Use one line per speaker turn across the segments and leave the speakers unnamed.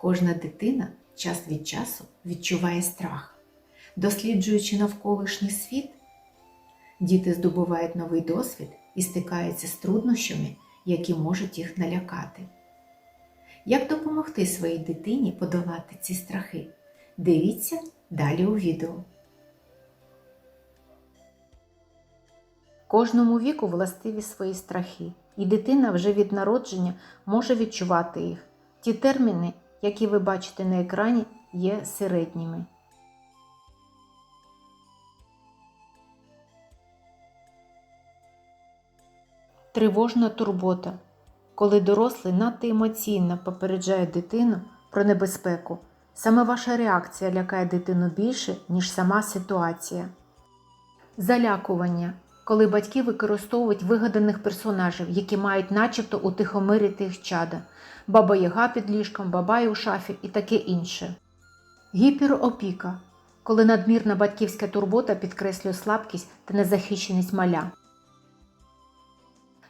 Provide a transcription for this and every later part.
Кожна дитина час від часу відчуває страх. Досліджуючи навколишній світ, діти здобувають новий досвід і стикаються з труднощами, які можуть їх налякати. Як допомогти своїй дитині подолати ці страхи? Дивіться далі у відео. Кожному віку властиві свої страхи, і дитина вже від народження може відчувати їх. Ті терміни, які ви бачите на екрані, є середніми. Тривожна турбота. Коли дорослий надто емоційно попереджає дитину про небезпеку, саме ваша реакція лякає дитину більше, ніж сама ситуація. Залякування. Коли батьки використовують вигаданих персонажів, які мають начебто утихомирити їх чада, баба Яга під ліжком, бабай у шафі і таке інше. Гіперопіка. Коли надмірна батьківська турбота підкреслює слабкість та незахищеність маля.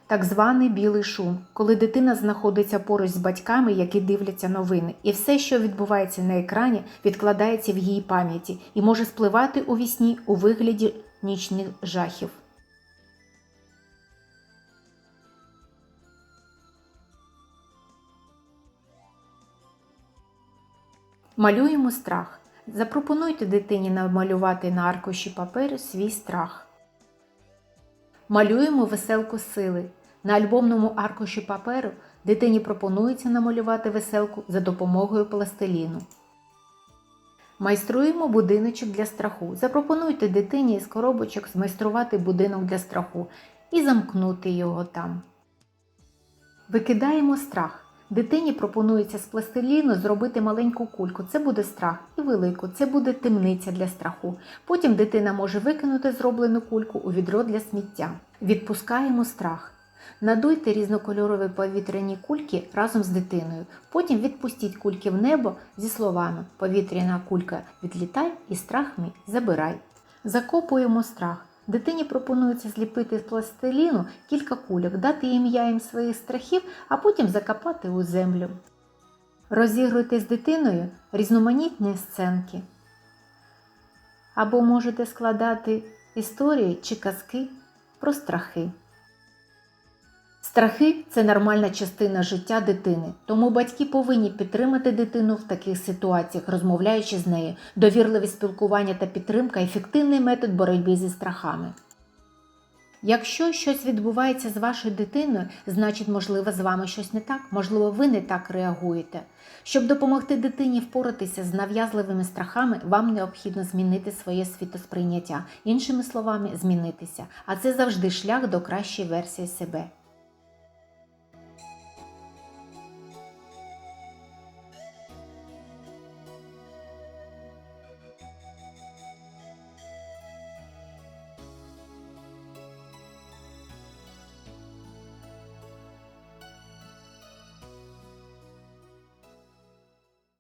Так званий білий шум, коли дитина знаходиться поруч з батьками, які дивляться новини, і все, що відбувається на екрані, відкладається в її пам'яті і може спливати у вісні у вигляді нічних жахів. Малюємо страх. Запропонуйте дитині намалювати на аркуші паперу свій страх. Малюємо веселку сили. На альбомному аркуші паперу дитині пропонується намалювати веселку за допомогою пластиліну. Майструємо будиночок для страху. Запропонуйте дитині з коробочок змайструвати будинок для страху і замкнути його там. Викидаємо страх. Дитині пропонується з пластиліну зробити маленьку кульку. Це буде страх, і велику, це буде темниця для страху. Потім дитина може викинути зроблену кульку у відро для сміття. Відпускаємо страх. Надуйте різнокольорові повітряні кульки разом з дитиною. Потім відпустіть кульки в небо зі словами Повітряна кулька відлітай і страх мій забирай. Закопуємо страх. Дитині пропонується зліпити з пластиліну кілька кульок, дати ім'я їм своїх страхів, а потім закопати у землю. Розігруйте з дитиною різноманітні сценки. Або можете складати історії чи казки про страхи. Страхи це нормальна частина життя дитини, тому батьки повинні підтримати дитину в таких ситуаціях, розмовляючи з нею. Довірливе спілкування та підтримка ефективний метод боротьби зі страхами. Якщо щось відбувається з вашою дитиною, значить, можливо, з вами щось не так, можливо, ви не так реагуєте. Щоб допомогти дитині впоратися з нав'язливими страхами, вам необхідно змінити своє світосприйняття, іншими словами, змінитися. А це завжди шлях до кращої версії себе.